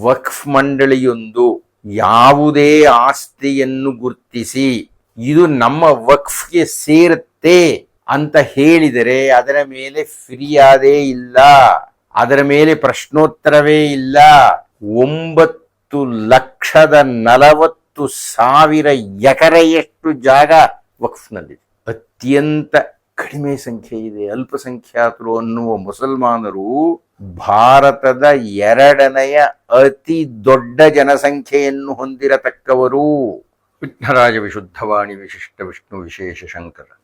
ವಕ್ಫ್ ಮಂಡಳಿಯೊಂದು ಯಾವುದೇ ಆಸ್ತಿಯನ್ನು ಗುರ್ತಿಸಿ ಇದು ನಮ್ಮ ವಕ್ಫ್ಗೆ ಸೇರುತ್ತೆ ಅಂತ ಹೇಳಿದರೆ ಅದರ ಮೇಲೆ ಫಿರ್ಯಾದೇ ಇಲ್ಲ. ಅದರ ಮೇಲೆ ಪ್ರಶ್ನೋತ್ತರವೇ ಇಲ್ಲ. ಒಂಬತ್ತು ಲಕ್ಷದ ನಲವತ್ತು ಸಾವಿರ ಎಕರೆಯಷ್ಟು ಜಾಗ ವಕ್ಫ್ನಲ್ಲಿದೆ. ಅತ್ಯಂತ ಕಡಿಮೆ ಸಂಖ್ಯೆ ಇದೆ. ಅಲ್ಪಸಂಖ್ಯಾತರು ಅನ್ನುವ ಮುಸಲ್ಮಾನರು ಭಾರತದ ಎರಡನೆಯ ಅತಿ ದೊಡ್ಡ ಜನಸಂಖ್ಯೆಯನ್ನು ಹೊಂದಿರತಕ್ಕವರು. ವಿಘ್ನರಾಜ ವಿಶುದ್ಧವಾಣಿ ವಿಶಿಷ್ಟ ವಿಷ್ಣು ವಿಶೇಷ ಶಂಕರ.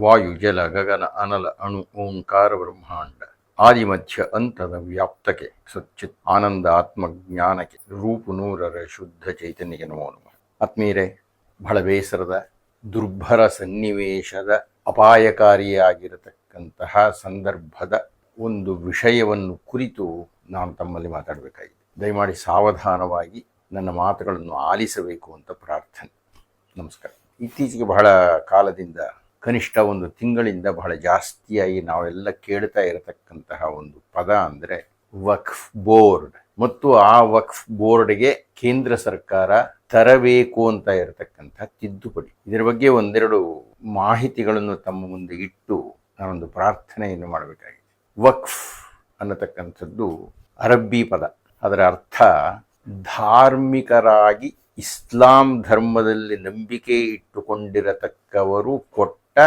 ವಾಯು, ಜಲ, ಗಗನ, ಅನಲ, ಅಣು, ಓಂಕಾರ, ಬ್ರಹ್ಮಾಂಡ. ಆದಿಮಧ್ಯ ಅಂತದ ವ್ಯಾಪ್ತಕ್ಕೆ ಸಚ್ಚಿತ್ ಆನಂದ ಆತ್ಮಜ್ಞಾನಕ್ಕೆ ರೂಪು ನೂರರ ಶುದ್ಧ ಚೈತನ್ಯಕ್ಕೆ ನಮೋ. ಆತ್ಮೀಯರೇ, ಬಹಳ ಬೇಸರದ, ದುರ್ಭರ ಸನ್ನಿವೇಶದ ಅಪಾಯಕಾರಿಯಾಗಿರತಕ್ಕಂತಹ ಸಂದರ್ಭದ ಒಂದು ವಿಷಯವನ್ನು ಕುರಿತು ನಾನು ತಮ್ಮಲ್ಲಿ ಮಾತಾಡಬೇಕಾಗಿದೆ. ದಯಮಾಡಿ ಸಾವಧಾನವಾಗಿ ನನ್ನ ಮಾತುಗಳನ್ನು ಆಲಿಸಬೇಕು ಅಂತ ಪ್ರಾರ್ಥನೆ. ನಮಸ್ಕಾರ. ಇತ್ತೀಚೆಗೆ ಬಹಳ ಕಾಲದಿಂದ, ಕನಿಷ್ಠ ಒಂದು ತಿಂಗಳಿಂದ ಬಹಳ ಜಾಸ್ತಿಯಾಗಿ ನಾವೆಲ್ಲ ಕೇಳ್ತಾ ಇರತಕ್ಕಂತಹ ಒಂದು ಪದ ಅಂದರೆ ವಕ್ಫ್ ಬೋರ್ಡ್. ಮತ್ತು ಆ ವಕ್ಫ್ ಬೋರ್ಡ್ಗೆ ಕೇಂದ್ರ ಸರ್ಕಾರ ತರಬೇಕು ಅಂತ ಇರತಕ್ಕಂಥ ತಿದ್ದುಪಡಿ. ಇದರ ಬಗ್ಗೆ ಒಂದೆರಡು ಮಾಹಿತಿಗಳನ್ನು ತಮ್ಮ ಮುಂದೆ ಇಟ್ಟು ನಾನೊಂದು ಪ್ರಾರ್ಥನೆಯನ್ನು ಮಾಡಬೇಕಾಗಿದೆ. ವಕ್ಫ್ ಅನ್ನತಕ್ಕಂಥದ್ದು ಅರಬ್ಬಿ ಪದ. ಅದರ ಅರ್ಥ ಧಾರ್ಮಿಕರಾಗಿ ಇಸ್ಲಾಂ ಧರ್ಮದಲ್ಲಿ ನಂಬಿಕೆ ಇಟ್ಟುಕೊಂಡಿರತಕ್ಕವರು ಕೊಟ್ಟ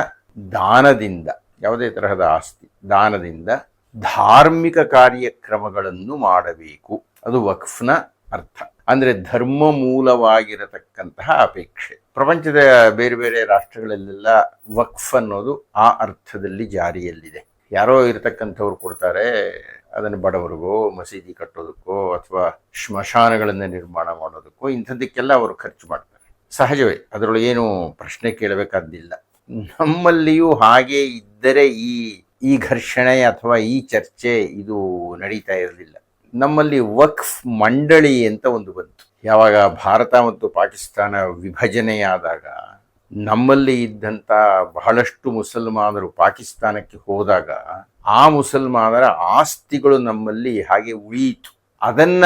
ದಾನದಿಂದ, ಯಾವುದೇ ತರಹದ ಆಸ್ತಿ, ದಾನದಿಂದ ಧಾರ್ಮಿಕ ಕಾರ್ಯಕ್ರಮಗಳನ್ನು ಮಾಡಬೇಕು. ಅದು ವಕ್ಫ್ನ ಅರ್ಥ. ಅಂದ್ರೆ ಧರ್ಮ ಮೂಲವಾಗಿರತಕ್ಕಂತಹ ಅಪೇಕ್ಷೆ. ಪ್ರಪಂಚದ ಬೇರೆ ಬೇರೆ ರಾಷ್ಟ್ರಗಳಲ್ಲೆಲ್ಲ ವಕ್ಫ್ ಅನ್ನೋದು ಆ ಅರ್ಥದಲ್ಲಿ ಜಾರಿಯಲ್ಲಿದೆ. ಯಾರೋ ಇರತಕ್ಕಂಥವ್ರು ಕೊಡ್ತಾರೆ, ಅದನ್ನು ಬಡವರಿಗೋ, ಮಸೀದಿ ಕಟ್ಟೋದಕ್ಕೋ, ಅಥವಾ ಶ್ಮಶಾನಗಳನ್ನು ನಿರ್ಮಾಣ ಮಾಡೋದಕ್ಕೋ, ಇಂಥದ್ದಕ್ಕೆಲ್ಲ ಅವರು ಖರ್ಚು ಮಾಡ್ತಾರೆ. ಸಹಜವೇ, ಅದರೊಳಗೆ ಏನು ಪ್ರಶ್ನೆ ಕೇಳಬೇಕಾದಿಲ್ಲ ನಮ್ಮಲ್ಲಿಯೂ ಹಾಗೆ ಇದ್ದರೆ ಈ ಈ ಘರ್ಷಣೆ ಅಥವಾ ಈ ಚರ್ಚೆ ಇದು ನಡೀತಾ ಇರಲಿಲ್ಲ. ನಮ್ಮಲ್ಲಿ ವಕ್ಫ್ ಮಂಡಳಿ ಅಂತ ಒಂದು ಬಂತು. ಯಾವಾಗ ಭಾರತ ಮತ್ತು ಪಾಕಿಸ್ತಾನ ವಿಭಜನೆಯಾದಾಗ ನಮ್ಮಲ್ಲಿ ಇದ್ದಂಥ ಬಹಳಷ್ಟು ಮುಸಲ್ಮಾನರು ಪಾಕಿಸ್ತಾನಕ್ಕೆ ಹೋದಾಗ ಆ ಮುಸಲ್ಮಾನರ ಆಸ್ತಿಗಳು ನಮ್ಮಲ್ಲಿ ಹಾಗೆ ಉಳಿಯಿತು. ಅದನ್ನ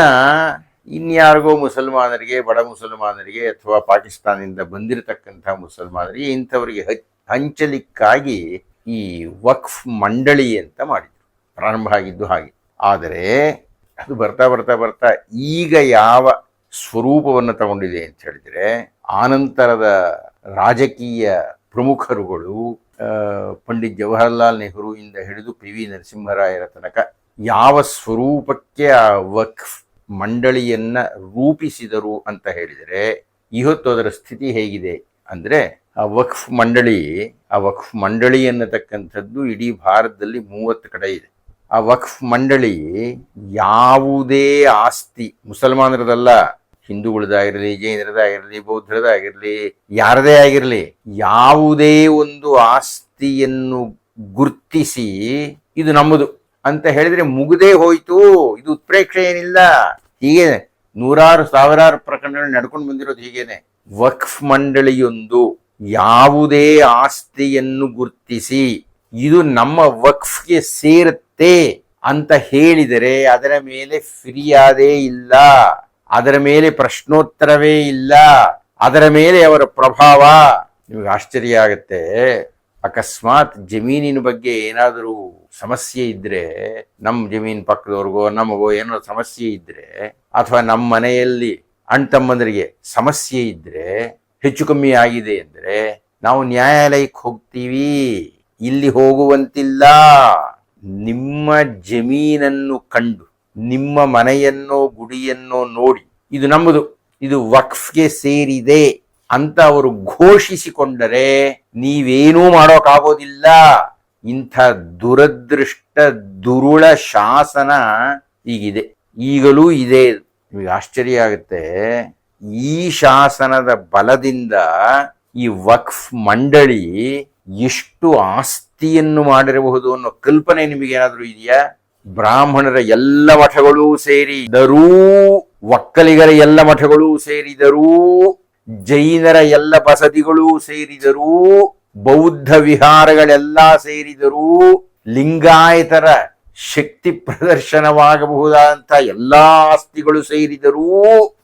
ಇನ್ಯಾರಿಗೋ ಮುಸಲ್ಮಾನರಿಗೆ, ಬಡ ಮುಸಲ್ಮಾನರಿಗೆ ಅಥವಾ ಪಾಕಿಸ್ತಾನದಿಂದ ಬಂದಿರತಕ್ಕಂಥ ಮುಸಲ್ಮಾನರಿಗೆ ಇಂಥವರಿಗೆ ಹಂಚಲಿಕ್ಕಾಗಿ ಈ ವಕ್ಫ್ ಮಂಡಳಿ ಅಂತ ಮಾಡಿದ್ರು. ಪ್ರಾರಂಭ ಆಗಿದ್ದು ಹಾಗೆ. ಆದರೆ ಅದು ಬರ್ತಾ ಬರ್ತಾ ಬರ್ತಾ ಈಗ ಯಾವ ಸ್ವರೂಪವನ್ನು ತಗೊಂಡಿದೆ ಅಂತ ಹೇಳಿದ್ರೆ ಆನಂತರದ ರಾಜಕೀಯ ಪ್ರಮುಖರುಗಳು ಪಂಡಿತ್ ಜವಾಹರ್ಲಾಲ್ ಇಂದ ಹಿಡಿದು ಪಿ ವಿ ನರಸಿಂಹರಾಯರ ತನಕ ಯಾವ ಸ್ವರೂಪಕ್ಕೆ ಆ ವಕ್ಫ್ ಮಂಡಳಿಯನ್ನ ರೂಪಿಸಿದರು ಅಂತ ಹೇಳಿದರೆ ಇವತ್ತು ಅದರ ಸ್ಥಿತಿ ಹೇಗಿದೆ ಅಂದ್ರೆ ಆ ವಕ್ಫ್ ಮಂಡಳಿ, ಆ ವಕ್ಫ್ ಮಂಡಳಿ ಅನ್ನತಕ್ಕಂಥದ್ದು ಇಡೀ ಭಾರತದಲ್ಲಿ ಮೂವತ್ತು ಕಡೆ ಇದೆ. ಆ ವಕ್ಫ್ ಮಂಡಳಿ ಯಾವುದೇ ಆಸ್ತಿ, ಮುಸಲ್ಮಾನರದಲ್ಲ ಹಿಂದೂಗಳದಾಗಿರಲಿ ಜೈನರದಾಗಿರಲಿ ಬೌದ್ಧರದಾಗಿರಲಿ ಯಾರದೇ ಆಗಿರಲಿ, ಯಾವುದೇ ಒಂದು ಆಸ್ತಿಯನ್ನು ಗುರ್ತಿಸಿ ಇದು ನಮ್ಮದು ಅಂತ ಹೇಳಿದ್ರೆ ಮುಗದೇ ಹೋಯ್ತು, ಇದು ಉತ್ಪ್ರೇಕ್ಷೆ ಏನಿಲ್ಲ. ಹೀಗೆ ನೂರಾರು, ಸಾವಿರಾರು ಪ್ರಕರಣಗಳು ನಡ್ಕೊಂಡು ಬಂದಿರೋದು ಹೀಗೇನೆ. ವಕ್ಫ್ ಮಂಡಳಿಯೊಂದು ಯಾವುದೇ ಆಸ್ತಿಯನ್ನು ಗುರ್ತಿಸಿ ಇದು ನಮ್ಮ ವಕ್ಫ್ಗೆ ಸೇರುತ್ತೆ ಅಂತ ಹೇಳಿದರೆ ಅದರ ಮೇಲೆ ಫಿರ್ಯಾದೇ ಇಲ್ಲ, ಅದರ ಮೇಲೆ ಪ್ರಶ್ನೋತ್ತರವೇ ಇಲ್ಲ, ಅದರ ಮೇಲೆ ಅವರ ಪ್ರಭಾವ. ನಿಮಗೆ ಆಶ್ಚರ್ಯ ಆಗತ್ತೆ. ಅಕಸ್ಮಾತ್ ಜಮೀನಿನ ಬಗ್ಗೆ ಏನಾದರೂ ಸಮಸ್ಯೆ ಇದ್ರೆ, ನಮ್ಮ ಜಮೀನ್ ಪಕ್ಕದವ್ರಿಗೋ, ನಮಗೋ ಏನೋ ಸಮಸ್ಯೆ ಇದ್ರೆ, ಅಥವಾ ನಮ್ಮ ಮನೆಯಲ್ಲಿ ಅಣ್ಣ ತಮ್ಮಂದರಿಗೆ ಸಮಸ್ಯೆ ಇದ್ರೆ, ಹೆಚ್ಚು ಕಮ್ಮಿ ಆಗಿದೆ ಅಂದ್ರೆ ನಾವು ನ್ಯಾಯಾಲಯಕ್ಕೆ ಹೋಗ್ತೀವಿ. ಇಲ್ಲಿ ಹೋಗುವಂತಿಲ್ಲ. ನಿಮ್ಮ ಜಮೀನನ್ನು ಕಂಡು, ನಿಮ್ಮ ಮನೆಯನ್ನೋ ಗುಡಿಯನ್ನೋ ನೋಡಿ, ಇದು ನಮ್ಮದು, ಇದು ವಕ್ಫ್ಗೆ ಸೇರಿದೆ ಅಂತ ಅವರು ಘೋಷಿಸಿಕೊಂಡರೆ ನೀವೇನೂ ಮಾಡೋಕ್ಕಾಗೋದಿಲ್ಲ ಇಂಥ ದುರದೃಷ್ಟ, ದುರುಳ ಶಾಸನ ಈಗಿದೆ. ಈಗಲೂ ಇದೆ. ನಿಮಗೆ ಆಶ್ಚರ್ಯ ಆಗುತ್ತೆ. ಈ ಶಾಸನದ ಬಲದಿಂದ ಈ ವಕ್ಫ್ ಮಂಡಳಿ ಎಷ್ಟು ಆಸ್ತಿಯನ್ನು ಮಾಡಿರಬಹುದು ಅನ್ನೋ ಕಲ್ಪನೆ ನಿಮಗೆ ಏನಾದರೂ ಇದೆಯಾ? ಬ್ರಾಹ್ಮಣರ ಎಲ್ಲ ಮಠಗಳೂ ಸೇರಿದರೂ ಒಕ್ಕಲಿಗರ ಎಲ್ಲ ಮಠಗಳೂ ಸೇರಿದರೂ ಜೈನರ ಎಲ್ಲ ಬಸದಿಗಳೂ ಸೇರಿದರೂ ಬೌದ್ಧ ವಿಹಾರಗಳೆಲ್ಲ ಸೇರಿದರೂ ಲಿಂಗಾಯತರ ಶಕ್ತಿ ಪ್ರದರ್ಶನವಾಗಬಹುದಾದಂಥ ಎಲ್ಲಾ ಆಸ್ತಿಗಳು ಸೇರಿದರೂ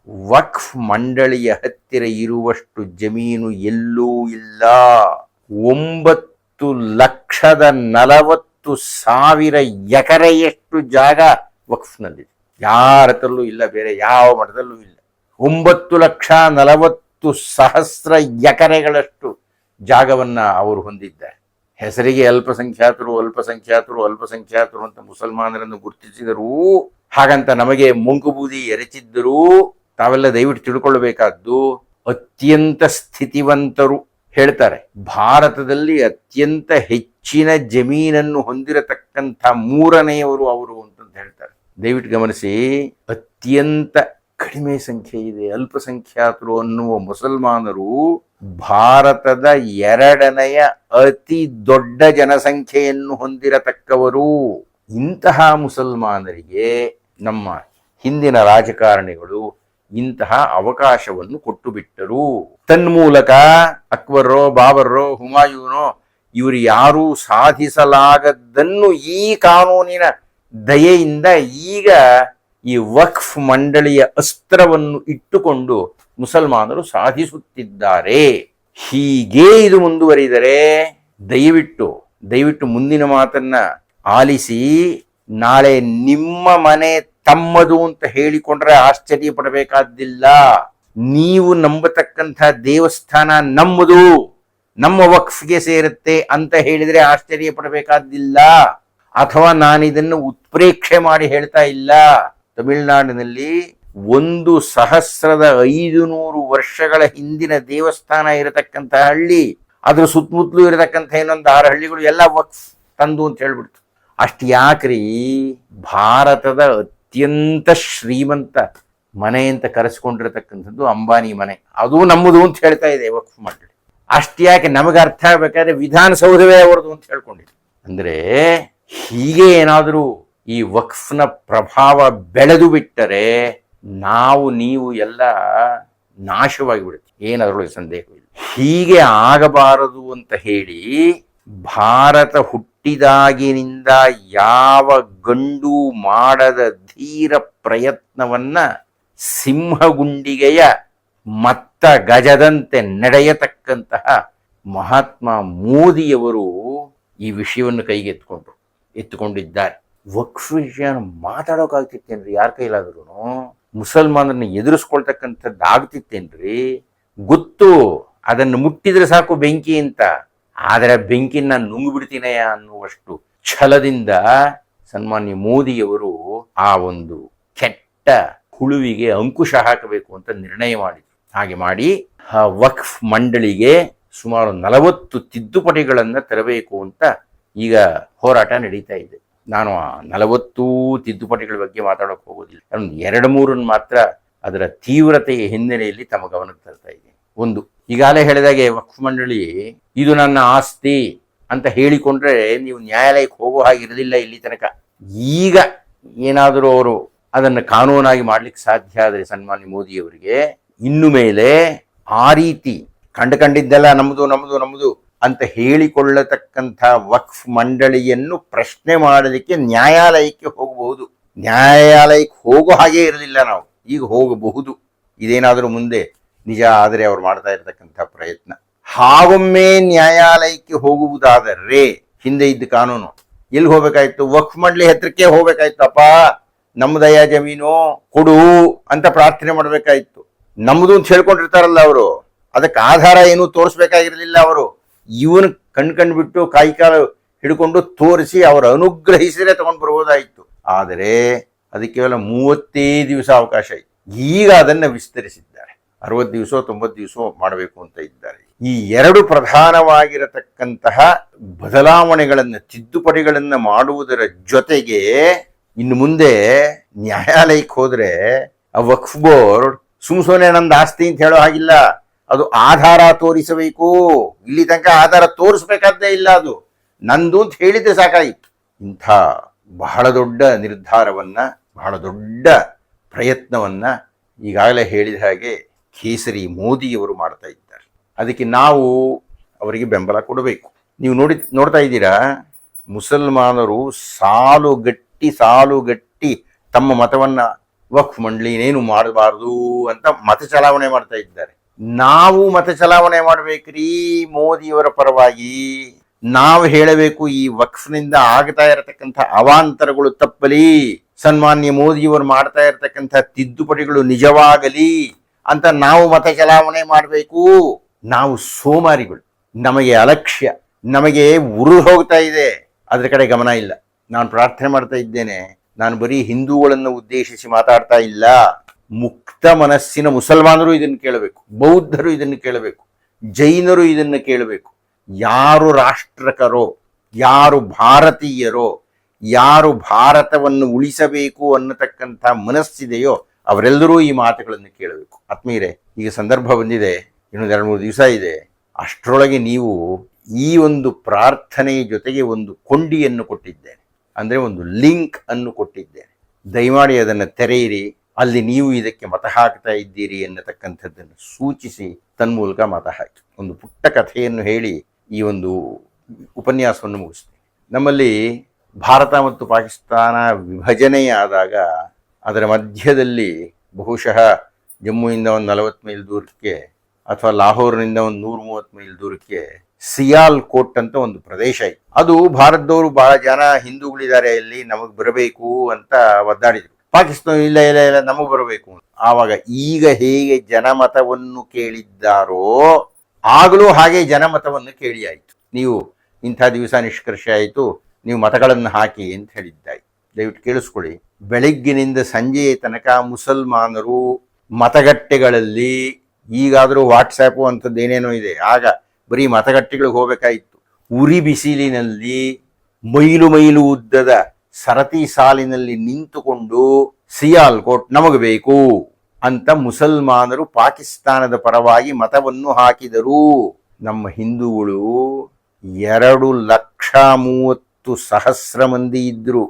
ವಕ್ಫ್ ಮಂಡಳಿಯ ಹತ್ತಿರ ಇರುವಷ್ಟು ಜಮೀನು ಎಲ್ಲೂ ಇಲ್ಲ. ಒಂಬತ್ತು ಲಕ್ಷದ ನಲವತ್ತು ಸಾವಿರ ಎಕರೆಯಷ್ಟು ಜಾಗ ವಕ್ಫ್ನಲ್ಲಿದೆ. ಯಾರ ಹತ್ರಲ್ಲೂ ಇಲ್ಲ, ಬೇರೆ ಯಾವ ಮಠದಲ್ಲೂ ಇಲ್ಲ. ಒಂಬತ್ತು ಲಕ್ಷ ನಲವತ್ತು ಸಹಸ್ರ ಎಕರೆಗಳಷ್ಟು ಜಾಗವನ್ನ ಅವರು ಹೊಂದಿದ್ದಾರೆ. ಹೆಸರಿಗೆ ಅಲ್ಪಸಂಖ್ಯಾತರು ಅಲ್ಪಸಂಖ್ಯಾತರು ಅಲ್ಪಸಂಖ್ಯಾತರು ಅಂತ ಮುಸಲ್ಮಾನರನ್ನು ಗುರುತಿಸಿದರೂ, ಹಾಗಂತ ನಮಗೆ ಮುಂಗುಬೂದಿ ಎರಚಿದ್ದರೂ, ತಾವೆಲ್ಲ ದಯವಿಟ್ಟು ತಿಳ್ಕೊಳ್ಬೇಕಾದ್ದು, ಅತ್ಯಂತ ಸ್ಥಿತಿವಂತರು ಹೇಳ್ತಾರೆ, ಭಾರತದಲ್ಲಿ ಅತ್ಯಂತ ಹೆಚ್ಚಿನ ಜಮೀನನ್ನು ಹೊಂದಿರತಕ್ಕಂಥ ಮೂರನೆಯವರು ಅವರು ಅಂತಂತ ಹೇಳ್ತಾರೆ. ದಯವಿಟ್ಟು ಗಮನಿಸಿ, ಅತ್ಯಂತ ಕಡಿಮೆ ಸಂಖ್ಯೆ ಇದೆ, ಅಲ್ಪಸಂಖ್ಯಾತರು ಅನ್ನುವ ಮುಸಲ್ಮಾನರು ಭಾರತದ ಎರಡನೆಯ ಅತಿ ದೊಡ್ಡ ಜನಸಂಖ್ಯೆಯನ್ನು ಹೊಂದಿರತಕ್ಕವರು. ಇಂತಹ ಮುಸಲ್ಮಾನರಿಗೆ ನಮ್ಮ ಹಿಂದಿನ ರಾಜಕಾರಣಿಗಳು ಇಂತಹ ಅವಕಾಶವನ್ನು ಕೊಟ್ಟು ಬಿಟ್ಟರು ತನ್ಮೂಲಕ ಅಕ್ಬರ್ರೋ, ಬಾಬರ್ರೋ, ಹುಮಾಯೂನೋ ಇವರು ಯಾರೂ ಸಾಧಿಸಲಾಗದ್ದನ್ನು ಈ ಕಾನೂನಿನ ದಯೆಯಿಂದ ಈಗ ಈ ವಕ್ಫ್ ಮಂಡಳಿಯ ಅಸ್ತ್ರವನ್ನು ಇಟ್ಟುಕೊಂಡು ಮುಸಲ್ಮಾನರು ಸಾಧಿಸುತ್ತಿದ್ದಾರೆ. ಹೀಗೆ ಇದು ಮುಂದುವರಿದರೆ ದಯವಿಟ್ಟು ದಯವಿಟ್ಟು ಮುಂದಿನ ಮಾತನ್ನ ಆಲಿಸಿ, ನಾಳೆ ನಿಮ್ಮ ಮನೆ ತಮ್ಮದು ಅಂತ ಹೇಳಿಕೊಂಡ್ರೆ ಆಶ್ಚರ್ಯ ಪಡಬೇಕಾದ್ದಿಲ್ಲ. ನೀವು ನಂಬತಕ್ಕಂಥ ದೇವಸ್ಥಾನ ನಮ್ಮದು, ನಮ್ಮ ವಕ್ಸ್ಗೆ ಸೇರುತ್ತೆ ಅಂತ ಹೇಳಿದ್ರೆ ಆಶ್ಚರ್ಯ ಪಡಬೇಕಾದ್ದಿಲ್ಲ. ಅಥವಾ ನಾನಿದನ್ನು ಉತ್ಪ್ರೇಕ್ಷೆ ಮಾಡಿ ಹೇಳ್ತಾ ಇಲ್ಲ. ತಮಿಳುನಾಡಿನಲ್ಲಿ ಒಂದು ಸಹಸ್ರದ ಐದು ನೂರು ವರ್ಷಗಳ ಹಿಂದಿನ ದೇವಸ್ಥಾನ ಇರತಕ್ಕಂಥ ಹಳ್ಳಿ, ಅದರ ಸುತ್ತಮುತ್ತಲು ಇರತಕ್ಕಂಥ ಇನ್ನೊಂದು ಆರು ಹಳ್ಳಿಗಳು ಎಲ್ಲ ವಕ್ಸ್ ತಂದು ಅಂತ ಹೇಳ್ಬಿಡ್ತು. ಅಷ್ಟು ಯಾಕ್ರಿ? ಭಾರತದ ಅತ್ಯಂತ ಶ್ರೀಮಂತ ಮನೆ ಅಂತ ಕರೆಸ್ಕೊಂಡಿರತಕ್ಕಂಥದ್ದು ಅಂಬಾನಿ ಮನೆ. ಅದು ನಮ್ಮದು ಅಂತ ಹೇಳ್ತಾ ಇದೆ ವಕ್ಫ್ ಮಂಡಳಿ ಅಷ್ಟ್ಯಾಕೆ ನಮಗೆ ಅರ್ಥ ಆಗ್ಬೇಕಾದ್ರೆ ವಿಧಾನಸೌಧವೇ ಅವರದು ಅಂತ ಹೇಳ್ಕೊಂಡಿದ್ರು ಅಂದ್ರೆ ಹೀಗೆ ಏನಾದರೂ ಈ ವಕ್ಫ್ನ ಪ್ರಭಾವ ಬೆಳೆದು ಬಿಟ್ಟರೆ ನಾವು, ನೀವು ಎಲ್ಲ ನಾಶವಾಗಿ ಬಿಡುತ್ತೆ. ಏನದರೊಳಗೆ ಸಂದೇಹವಿಲ್ಲ. ಹೀಗೆ ಆಗಬಾರದು ಅಂತ ಹೇಳಿ ಭಾರತ ಹುಟ್ಟಿದಾಗಿನಿಂದ ಯಾವ ಗಂಡು ಮಾಡದ ಧೀರ ಪ್ರಯತ್ನವನ್ನ ಸಿಂಹಗುಂಡಿಗೆಯ ಮತ್ತ ಗಜದಂತೆ ನಡೆಯತಕ್ಕಂತಹ ಮಹಾತ್ಮ ಮೋದಿಯವರು ಈ ವಿಷಯವನ್ನು ಕೈಗೆತ್ಕೊಂಡ್ರು ಎತ್ತುಕೊಂಡಿದ್ದಾರೆ. ವಕ್ಫ್ ವಿಷಯನ ಮಾತಾಡೋಕಾಗ್ತಿತ್ತೇನ್ರಿ? ಯಾರ ಕೈಲಾದ್ರೂ ಮುಸಲ್ಮಾನರನ್ನ ಎದುರಿಸ್ಕೊಳ್ತಕ್ಕಂಥದ್ದು ಆಗ್ತಿತ್ತೇನ್ರಿ ಗೊತ್ತು, ಅದನ್ನು ಮುಟ್ಟಿದ್ರೆ ಸಾಕು ಬೆಂಕಿ ಅಂತ. ಆದರೆ ಬೆಂಕಿನ ನುಂಗ್ಬಿಡ್ತೀನಯ್ಯ ಅನ್ನುವಷ್ಟು ಛಲದಿಂದ ಸನ್ಮಾನ್ಯ ಮೋದಿಯವರು ಆ ಒಂದು ಕೆಟ್ಟ ಹುಳುವಿಗೆ ಅಂಕುಶ ಹಾಕಬೇಕು ಅಂತ ನಿರ್ಣಯ ಮಾಡಿದ್ರು. ಹಾಗೆ ಮಾಡಿ ವಕ್ಫ್ ಮಂಡಳಿಗೆ ಸುಮಾರು ನಲವತ್ತು ತಿದ್ದುಪಡಿಗಳನ್ನು ತರಬೇಕು ಅಂತ ಈಗ ಹೋರಾಟ ನಡೀತಾ ಇದೆ. ನಾನು ಆ ನಲವತ್ತು ತಿದ್ದುಪಡಿಗಳ ಬಗ್ಗೆ ಮಾತಾಡೋಕೆ ಹೋಗೋದಿಲ್ಲ. ಎರಡು ಮೂರನ್ನು ಮಾತ್ರ ಅದರ ತೀವ್ರತೆಯ ಹಿನ್ನೆಲೆಯಲ್ಲಿ ತಮ್ಮ ಗಮನಕ್ಕೆ ತರ್ತಾ ಇದ್ದೀನಿ. ಒಂದು, ಈಗಾಗಲೇ ಹೇಳಿದಾಗೆ ವಕ್ಫ್ ಮಂಡಳಿ ಇದು ನನ್ನ ಆಸ್ತಿ ಅಂತ ಹೇಳಿಕೊಂಡ್ರೆ ನೀವು ನ್ಯಾಯಾಲಯಕ್ಕೆ ಹೋಗೋ ಹಾಗಿರಲಿಲ್ಲ ಇಲ್ಲಿ ತನಕ. ಈಗ ಏನಾದರೂ ಅವರು ಅದನ್ನು ಕಾನೂನಾಗಿ ಮಾಡ್ಲಿಕ್ಕೆ ಸಾಧ್ಯ ಆದರೆ ಸನ್ಮಾನ್ಯ ಮೋದಿಯವರಿಗೆ, ಇನ್ನು ಮೇಲೆ ಆ ರೀತಿ ಕಂಡು ಕಂಡಿದ್ದೆಲ್ಲ ನಮ್ಮದು ನಮ್ಮದು ನಮ್ಮದು ಅಂತ ಹೇಳಿಕೊಳ್ಳತಕ್ಕಂಥ ವಕ್ಫ್ ಮಂಡಳಿಯನ್ನು ಪ್ರಶ್ನೆ ಮಾಡಲಿಕ್ಕೆ ನ್ಯಾಯಾಲಯಕ್ಕೆ ಹೋಗಬಹುದು. ನ್ಯಾಯಾಲಯಕ್ಕೆ ಹೋಗೋ ಹಾಗೆ ಇರಲಿಲ್ಲ ನಾವು. ಈಗ ಹೋಗಬಹುದು. ಇದೇನಾದರೂ ಮುಂದೆ ನಿಜ ಆದರೆ ಅವ್ರು ಮಾಡ್ತಾ ಇರತಕ್ಕಂಥ ಪ್ರಯತ್ನ. ಹಾಗೊಮ್ಮೆ ನ್ಯಾಯಾಲಯಕ್ಕೆ ಹೋಗುವುದಾದರೆ, ಹಿಂದೆ ಇದ್ದ ಕಾನೂನು. ಎಲ್ಲಿ ಹೋಗ್ಬೇಕಾಯ್ತು? ವಕ್ಫ್ ಮಂಡಳಿ ಹತ್ರಕ್ಕೆ ಹೋಗ್ಬೇಕಾಯ್ತಪ್ಪ. ನಮ್ಮದಯ್ಯ ಜಮೀನು ಕೊಡು ಅಂತ ಪ್ರಾರ್ಥನೆ ಮಾಡ್ಬೇಕಾಯ್ತು. ನಮ್ಮದು ಅಂತ ಹೇಳ್ಕೊಂಡಿರ್ತಾರಲ್ಲ ಅವರು. ಅದಕ್ಕೆ ಆಧಾರ ಏನು ತೋರಿಸ್ಬೇಕಾಗಿರ್ಲಿಲ್ಲ ಅವರು. ಇವನು ಕಣ್ ಕಂಡ್ಬಿಟ್ಟು ಕಾಯಿ ಕಾಲು ಹಿಡ್ಕೊಂಡು ತೋರಿಸಿ ಅವರು ಅನುಗ್ರಹಿಸಿದ್ರೆ ತಗೊಂಡ್ ಬರ್ಬೋದಾಯಿತು. ಆದರೆ, ಅದಕ್ಕೆ ಕೇವಲ ಮೂವತ್ತೇ ದಿವಸ ಅವಕಾಶ ಇತ್ತು ಈಗ ಅದನ್ನು ವಿಸ್ತರಿಸಿದ್ದಾರೆ. ಅರವತ್ತು ದಿವಸ, ತೊಂಬತ್ತು ದಿವಸ ಮಾಡಬೇಕು ಅಂತ ಇದ್ದಾರೆ. ಈ ಎರಡು ಪ್ರಧಾನವಾಗಿರತಕ್ಕಂತಹ ಬದಲಾವಣೆಗಳನ್ನು, ತಿದ್ದುಪಡಿಗಳನ್ನು ಮಾಡುವುದರ ಜೊತೆಗೆ ಇನ್ನು ಮುಂದೆ ನ್ಯಾಯಾಲಯಕ್ಕೆ ಹೋದ್ರೆ ಆ ವಕ್ಫ್ ಬೋರ್ಡ್ ಸುಮ್ ಸುಮ್ಮನೆ ನಂದು ಆಸ್ತಿ ಅಂತ ಹೇಳೋ ಹಾಗಿಲ್ಲ. ಅದು ಆಧಾರ ತೋರಿಸಬೇಕು. ಇಲ್ಲಿ ತನಕ ಆಧಾರ ತೋರಿಸ್ಬೇಕಾದ್ದೇ ಇಲ್ಲ ಅದು. ನಂದು ಅಂತ ಹೇಳಿದ್ರೆ ಸಾಕಾಯಿತು. ಇಂಥ ಬಹಳ ದೊಡ್ಡ ನಿರ್ಧಾರವನ್ನ, ಬಹಳ ದೊಡ್ಡ ಪ್ರಯತ್ನವನ್ನ ಈಗಾಗಲೇ ಹೇಳಿದ ಹಾಗೆ ಕೇಸರಿ ಮೋದಿಯವರು ಮಾಡ್ತಾ ಇದ್ದಾರೆ. ಅದಕ್ಕೆ ನಾವು ಅವರಿಗೆ ಬೆಂಬಲ ಕೊಡಬೇಕು. ನೀವು ನೋಡಿ, ನೋಡ್ತಾ ಇದ್ದೀರಾ? ಮುಸಲ್ಮಾನರು ಸಾಲುಗಟ್ಟಿ ಗಟ್ಟಿ ಸಾಲುಗಟ್ಟಿ ತಮ್ಮ ಮತವನ್ನ ವಕ್ಫ್ ಮಂಡಳಿ ಇನ್ನೇನು ಮಾಡಬಾರ್ದು ಅಂತ ಮತ ಚಲಾವಣೆ ಮಾಡ್ತಾ ಇದ್ದಾರೆ. ನಾವು ಮತ ಚಲಾವಣೆ ಮಾಡ್ಬೇಕ್ರಿ ಮೋದಿಯವರ ಪರವಾಗಿ. ನಾವು ಹೇಳಬೇಕು ಈ ವಕ್ಫ್ನಿಂದ ಆಗ್ತಾ ಇರತಕ್ಕಂಥ ಅವಾಂತರಗಳು ತಪ್ಪಲಿ. ಸನ್ಮಾನ್ಯ ಮೋದಿಯವರು ಮಾಡ್ತಾ ಇರತಕ್ಕಂಥ ತಿದ್ದುಪಡಿಗಳು ನಿಜವಾಗಲಿ. ಅಂತ ನಾವು ಮತ ಚಲಾವಣೆ ಮಾಡಬೇಕು. ನಾವು ಸೋಮಾರಿಗಳು. ನಮಗೆ ಅಲಕ್ಷ್ಯ. ನಮಗೆ ಉರು ಹೋಗ್ತಾ ಇದೆ. ಅದರ ಕಡೆ ಗಮನ ಇಲ್ಲ. ನಾನು ಪ್ರಾರ್ಥನೆ ಮಾಡ್ತಾ ಇದ್ದೇನೆ. ನಾನು ಬರೀ ಹಿಂದೂಗಳನ್ನು ಉದ್ದೇಶಿಸಿ ಮಾತಾಡ್ತಾ ಇಲ್ಲ. ಮುಕ್ತ ಮನಸ್ಸಿನ ಮುಸಲ್ಮಾನರು ಇದನ್ನು ಕೇಳಬೇಕು. ಬೌದ್ಧರು ಇದನ್ನು ಕೇಳಬೇಕು. ಜೈನರು ಇದನ್ನು ಕೇಳಬೇಕು. ಯಾರು ರಾಷ್ಟ್ರಕರೋ, ಯಾರು ಭಾರತೀಯರೋ, ಯಾರು ಭಾರತವನ್ನು ಉಳಿಸಬೇಕು ಅನ್ನತಕ್ಕಂಥ ಮನಸ್ಸಿದೆಯೋ ಅವರೆಲ್ಲರೂ ಈ ಮಾತುಗಳನ್ನು ಕೇಳಬೇಕು. ಆತ್ಮೀಯರೇ, ಈಗ ಸಂದರ್ಭ ಬಂದಿದೆ ಇನ್ನೊಂದು ಎರಡು ಮೂರು ದಿವಸ ಇದೆ. ಅಷ್ಟರೊಳಗೆ ನೀವು ಈ ಒಂದು ಪ್ರಾರ್ಥನೆಯ ಜೊತೆಗೆ ಒಂದು ಕೊಂಡಿಯನ್ನು ಕೊಟ್ಟಿದ್ದೇನೆ. ಅಂದರೆ ಒಂದು ಲಿಂಕ್ ಅನ್ನು ಕೊಟ್ಟಿದ್ದೇನೆ. ದಯಮಾಡಿ ಅದನ್ನು ತೆರೆಯಿರಿ. ಅಲ್ಲಿ ನೀವು ಇದಕ್ಕೆ ಮತ ಹಾಕ್ತಾ ಇದ್ದೀರಿ ಎನ್ನತಕ್ಕಂಥದ್ದನ್ನು ಸೂಚಿಸಿ. ತನ್ಮೂಲಕ ಮತ ಹಾಕಿ. ಒಂದು ಪುಟ್ಟ ಕಥೆಯನ್ನು ಹೇಳಿ ಈ ಒಂದು ಉಪನ್ಯಾಸವನ್ನು ಮುಗಿಸ್ತೀನಿ. ನಮ್ಮಲ್ಲಿ ಭಾರತ ಮತ್ತು ಪಾಕಿಸ್ತಾನ ವಿಭಜನೆಯಾದಾಗ ಅದರ ಮಧ್ಯದಲ್ಲಿ ಬಹುಶಃ ಜಮ್ಮುವಿಂದ ಒಂದು ನಲವತ್ತು ಮೈಲ್ ದೂರಕ್ಕೆ ಅಥವಾ ಲಾಹೋರ್ನಿಂದ ಒಂದು ನೂರ ಮೂವತ್ತು ಮೈಲ್ ದೂರಕ್ಕೆ ಸಿಯಾಲ್ ಕೋಟ್ ಅಂತ ಒಂದು ಪ್ರದೇಶ ಇತ್ತು ಅದು ಭಾರತದವರು ಬಹಳ ಜನ ಹಿಂದೂಗಳಿದ್ದಾರೆ, ಇಲ್ಲಿ ನಮಗೆ ಬರಬೇಕು ಅಂತ ಒದ್ದಾಡಿದ್ರು. ಪಾಕಿಸ್ತಾನ ಇಲ್ಲ ಇಲ್ಲ ಇಲ್ಲ, ನಮಗೆ ಬರಬೇಕು ಆವಾಗ ಈಗ ಹೇಗೆ ಜನಮತವನ್ನು ಕೇಳಿದ್ದಾರೋ ಆಗಲೂ ಹಾಗೆ ಜನಮತವನ್ನು ಕೇಳಿ ಆಯಿತು. ನೀವು ಇಂಥ ದಿವಸ ನಿಷ್ಕರ್ಷ ಆಯಿತು, ನೀವು ಮತಗಳನ್ನು ಹಾಕಿ ಅಂತ ಹೇಳಿದ್ದಾಯ್ತು. ದಯವಿಟ್ಟು ಕೇಳಿಸ್ಕೊಳ್ಳಿ. ಬೆಳಗ್ಗಿನಿಂದ ಸಂಜೆಯ ತನಕ ಮುಸಲ್ಮಾನರು ಮತಗಟ್ಟೆಗಳಲ್ಲಿ ಈಗಾದರೂ ವಾಟ್ಸ್ಯಾಪು ಅಂಥದ್ದು ಏನೇನೋ ಇದೆ. ಆಗ ಬರೀ ಮತಗಟ್ಟೆಗಳಿಗೆ ಹೋಗಬೇಕಾಯಿತು ಉರಿ ಬಿಸಿಲಿನಲ್ಲಿ ಮೈಲು ಮೈಲು ಉದ್ದದ ಸರತಿ ಸಾಲಿನಲ್ಲಿ ನಿಂತುಕೊಂಡು ಸಿಯಾಲ್ ಕೋಟ್ ನಮಗೆ ಬೇಕು ಅಂತ ಮುಸಲ್ಮಾನರು ಪಾಕಿಸ್ತಾನದ ಪರವಾಗಿ ಮತವನ್ನು ಹಾಕಿದರು. ನಮ್ಮ ಹಿಂದೂಗಳು ಎರಡು ಲಕ್ಷ ಮೂವತ್ತು ಸಹಸ್ರ ಮಂದಿ ಇದ್ದರು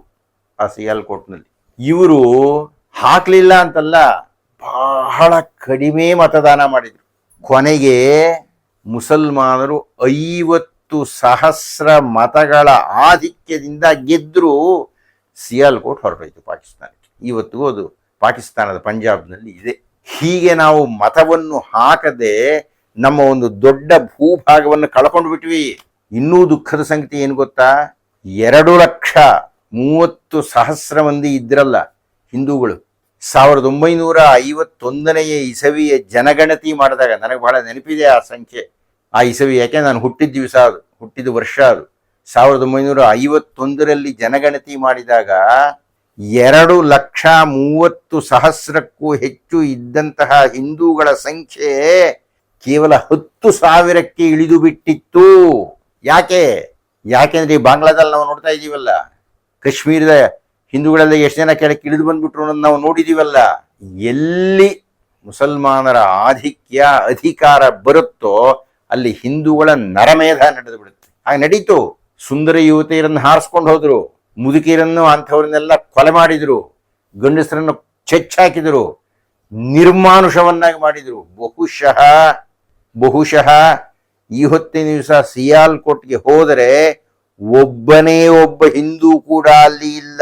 ಆ ಸಿಯಾಲ್ಕೋಟ್ನಲ್ಲಿ ಇವರು ಹಾಕ್ಲಿಲ್ಲ ಅಂತಲ್ಲ ಬಹಳ ಕಡಿಮೆ ಮತದಾನ ಮಾಡಿದ್ರು. ಕೊನೆಗೆ ಮುಸಲ್ಮಾನರು ಐವತ್ತು ಸಹಸ್ರ ಮತಗಳ ಆಧಿಕ್ಯದಿಂದ ಗೆದ್ರು ಸಿಯಾಲ್ಕೋಟ್ ಹೊರಟೋಯ್ತು ಪಾಕಿಸ್ತಾನಕ್ಕೆ. ಇವತ್ತು ಅದು ಪಾಕಿಸ್ತಾನದ ಪಂಜಾಬ್ನಲ್ಲಿ ಇದೆ. ಹೀಗೆ ನಾವು ಮತವನ್ನು ಹಾಕದೆ ನಮ್ಮ ಒಂದು ದೊಡ್ಡ ಭೂಭಾಗವನ್ನು ಕಳ್ಕೊಂಡು ಬಿಟ್ವಿ. ಇನ್ನೂ ದುಃಖದ ಸಂಗತಿ ಏನು ಗೊತ್ತಾ? ಎರಡು ಲಕ್ಷ ಮೂವತ್ತು ಸಹಸ್ರ ಮಂದಿ ಇದ್ರಲ್ಲ ಹಿಂದೂಗಳು. ಸಾವಿರದ ಒಂಬೈನೂರ ಐವತ್ತೊಂದನೆಯ ಇಸವಿಯ ಜನಗಣತಿ ಮಾಡಿದಾಗ ನನಗೆ ಬಹಳ ನೆನಪಿದೆ ಆ ಸಂಖ್ಯೆ. ಆ ಇಸವಿ ಯಾಕೆ ನಾನು ಹುಟ್ಟಿದ ದಿವಸ ಅದು, ಹುಟ್ಟಿದ ವರ್ಷ ಅದು. ಸಾವಿರದ ಒಂಬೈನೂರ ಐವತ್ತೊಂದರಲ್ಲಿ ಜನಗಣತಿ ಮಾಡಿದಾಗ ಎರಡು ಲಕ್ಷ ಮೂವತ್ತು ಸಹಸ್ರಕ್ಕೂ ಹೆಚ್ಚು ಇದ್ದಂತಹ ಹಿಂದೂಗಳ ಸಂಖ್ಯೆ ಕೇವಲ ಹತ್ತು ಸಾವಿರಕ್ಕೆ ಇಳಿದು ಬಿಟ್ಟಿತ್ತು. ಯಾಕೆ? ಯಾಕೆಂದ್ರೆ ಈ ಬಾಂಗ್ಲಾದಲ್ಲಿ ನಾವು ನೋಡ್ತಾ ಇದ್ದೀವಲ್ಲ ಕಾಶ್ಮೀರದ ಹಿಂದೂಗಳಲ್ಲಿ ಎಷ್ಟು ಜನ ಕೆಳಕ್ಕೆ ಇಳಿದು ಬಂದ್ಬಿಟ್ರು ಅನ್ನೋದು ನಾವು ನೋಡಿದೀವಲ್ಲ. ಎಲ್ಲಿ ಮುಸಲ್ಮಾನರ ಆಧಿಕ್ಯ, ಅಧಿಕಾರ ಬರುತ್ತೋ ಅಲ್ಲಿ ಹಿಂದೂಗಳ ನರಮೇಧ ನಡೆದು ಬಿಡುತ್ತೆ. ಹಾಗೆ ನಡೀತು. ಸುಂದರ ಯುವತಿಯರನ್ನು ಹಾರಿಸ್ಕೊಂಡು ಹೋದ್ರು. ಮುದುಕಿಯರನ್ನು ಅಂಥವ್ರನ್ನೆಲ್ಲ ಕೊಲೆ ಮಾಡಿದ್ರು. ಗಂಡಸರನ್ನು ಚೆಚ್ಚಾಕಿದ್ರು. ನಿರ್ಮಾನುಷವನ್ನಾಗಿ ಮಾಡಿದ್ರು. ಬಹುಶಃ ಬಹುಶಃ ಈ ಹೊತ್ತಿನ ದಿವಸ ಸಿಯಾಲ್ಕೋಟ್ಗೆ ಹೋದರೆ ಒಬ್ಬನೇ ಒಬ್ಬ ಹಿಂದೂ ಕೂಡ ಅಲ್ಲಿ ಇಲ್ಲ.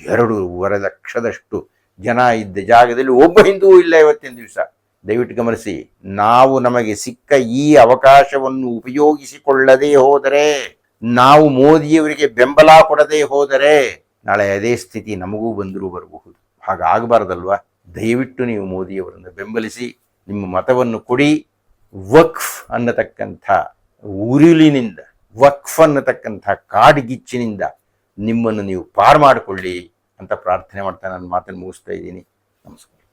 ಎರಡೂವರೆ ಲಕ್ಷದಷ್ಟು ಜನ ಇದ್ದ ಜಾಗದಲ್ಲಿ ಒಬ್ಬ ಹಿಂದೂ ಇಲ್ಲ ಇವತ್ತಿನ ದಿವಸ. ದಯವಿಟ್ಟು ಗಮನಿಸಿ, ನಾವು ನಮಗೆ ಸಿಕ್ಕ ಈ ಅವಕಾಶವನ್ನು ಉಪಯೋಗಿಸಿಕೊಳ್ಳದೆ ಹೋದರೆ, ನಾವು ಮೋದಿಯವರಿಗೆ ಬೆಂಬಲ ಕೊಡದೇ ಹೋದರೆ, ನಾಳೆ ಅದೇ ಸ್ಥಿತಿ ನಮಗೂ ಬಂದರೂ ಬರಬಹುದು. ಹಾಗಾಗಬಾರ್ದಲ್ವಾ? ದಯವಿಟ್ಟು ನೀವು ಮೋದಿಯವರನ್ನು ಬೆಂಬಲಿಸಿ, ನಿಮ್ಮ ಮತವನ್ನು ಕೊಡಿ. ವಕ್ಫ್ ಅನ್ನತಕ್ಕಂಥ ಉರುಳಿನಿಂದ ವಕ್ಫ್ ಅನ್ನತಕ್ಕಂಥ ಕಾಡ್ಗಿಚ್ಚಿನಿಂದ ನಿಮ್ಮನ್ನು ನೀವು ಪಾರು ಮಾಡಿಕೊಳ್ಳಿ ಅಂತ ಪ್ರಾರ್ಥನೆ ಮಾಡ್ತಾ ನನ್ನ ಮಾತನ್ನು ಮುಗಿಸ್ತಾ ಇದ್ದೀನಿ. ನಮಸ್ಕಾರ.